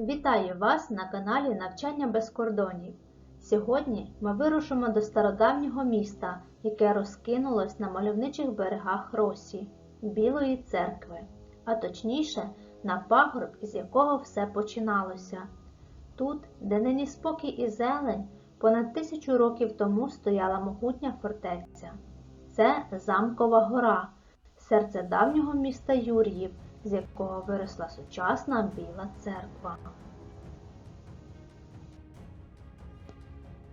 Вітаю вас на каналі Навчання без кордонів. Сьогодні ми вирушимо до стародавнього міста, яке розкинулось на мальовничих берегах Росі, Білої церкви, а точніше на пагорб, із якого все починалося. Тут, де нині спокій і зелень, понад тисячу років тому стояла могутня фортеця. Це Замкова гора, серце давнього міста Юр'їв, з якого виросла сучасна Біла церква.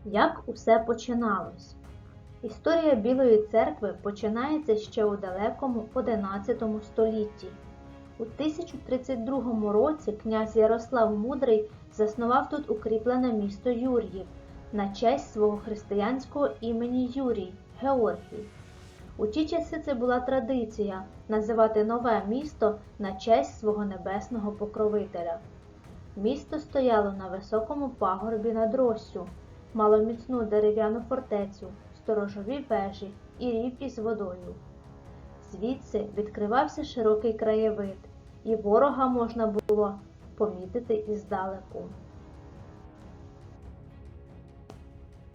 Як усе починалось? Історія Білої церкви починається ще у далекому XI столітті. У 1032 році князь Ярослав Мудрий заснував тут укріплене місто Юр'їв на честь свого християнського імені Юрій Георгій. У ті часи це була традиція називати нове місто на честь свого небесного покровителя. Місто стояло на високому пагорбі над Россю, мало міцну дерев'яну фортецю, сторожові вежі і рів із водою. Звідси відкривався широкий краєвид, і ворога можна було помітити іздалеку.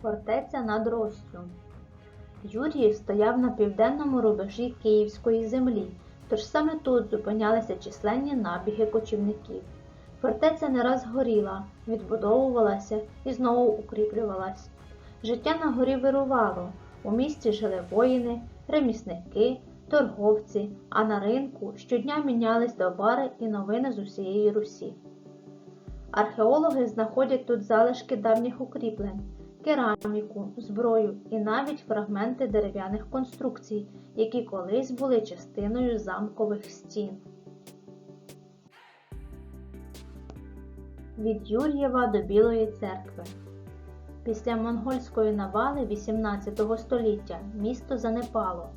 Фортеця над Россю Юріїв стояв на південному рубежі Київської землі, тож саме тут зупинялися численні набіги кочівників. Фортеця не раз горіла, відбудовувалася і знову укріплювалась. Життя на горі вирувало, у місті жили воїни, ремісники, торговці, а на ринку щодня мінялись товари і новини з усієї Русі. Археологи знаходять тут залишки давніх укріплень кераміку, зброю і навіть фрагменти дерев'яних конструкцій, які колись були частиною замкових стін. Від Юр'єва до Білої церкви. Після монгольської навали XVIII століття місто занепало,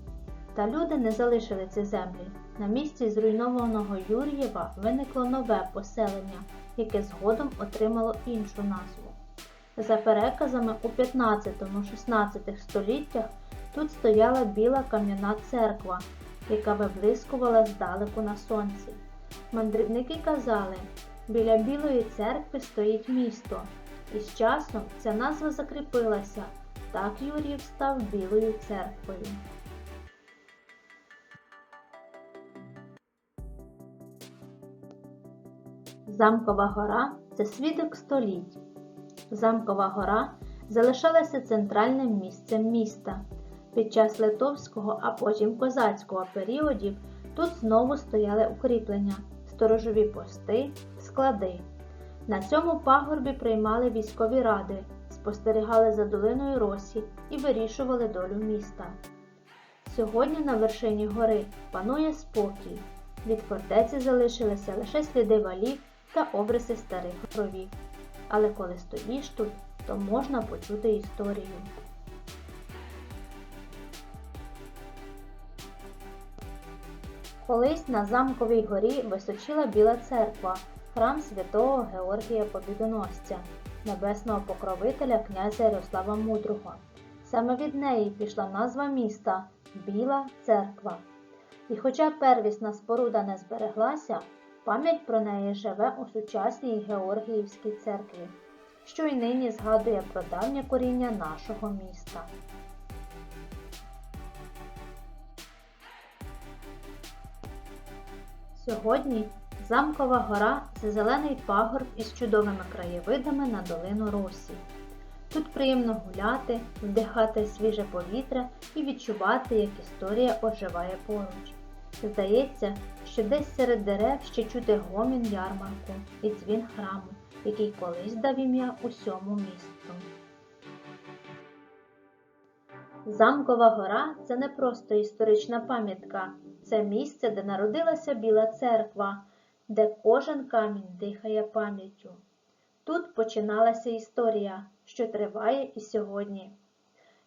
та люди не залишили ці землі. На місці зруйнованого Юр'єва виникло нове поселення, яке згодом отримало іншу назву. За переказами у 15-16 століттях тут стояла біла кам'яна церква, яка виблискувала здалеку на сонці. Мандрівники казали, біля Білої церкви стоїть місто, і з часом ця назва закріпилася, так Юрій став Білою церквою. Замкова гора це свідок століть. Замкова гора залишалася центральним місцем міста. Під час литовського, а потім козацького періодів тут знову стояли укріплення, сторожові пости, склади. На цьому пагорбі приймали військові ради, спостерігали за долиною Росі і вирішували долю міста. Сьогодні на вершині гори панує спокій. Від фортеці залишилися лише сліди валів та обриси старих ровів але коли стоїш тут, то можна почути історію. Колись на замковій горі височила Біла церква, храм святого Георгія Побідоносця, небесного покровителя князя Ярослава Мудрого. Саме від неї пішла назва міста Біла церква. І хоча первісна споруда не збереглася, Пам'ять про неї живе у сучасній Георгіївській церкві, що й нині згадує про давнє коріння нашого міста. Сьогодні замкова гора це зелений пагорб із чудовими краєвидами на долину Росі. Тут приємно гуляти, вдихати свіже повітря і відчувати, як історія оживає поруч. Здається, що десь серед дерев ще чути гомін ярмарку і дзвін храму, який колись дав ім'я усьому місту. Замкова гора це не просто історична пам'ятка, це місце, де народилася Біла церква, де кожен камінь дихає пам'яттю. Тут починалася історія, що триває і сьогодні.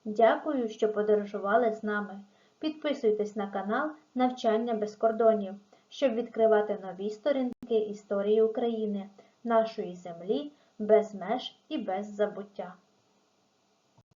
Дякую, що подорожували з нами. Підписуйтесь на канал Навчання без кордонів, щоб відкривати нові сторінки історії України, нашої землі без меж і без забуття.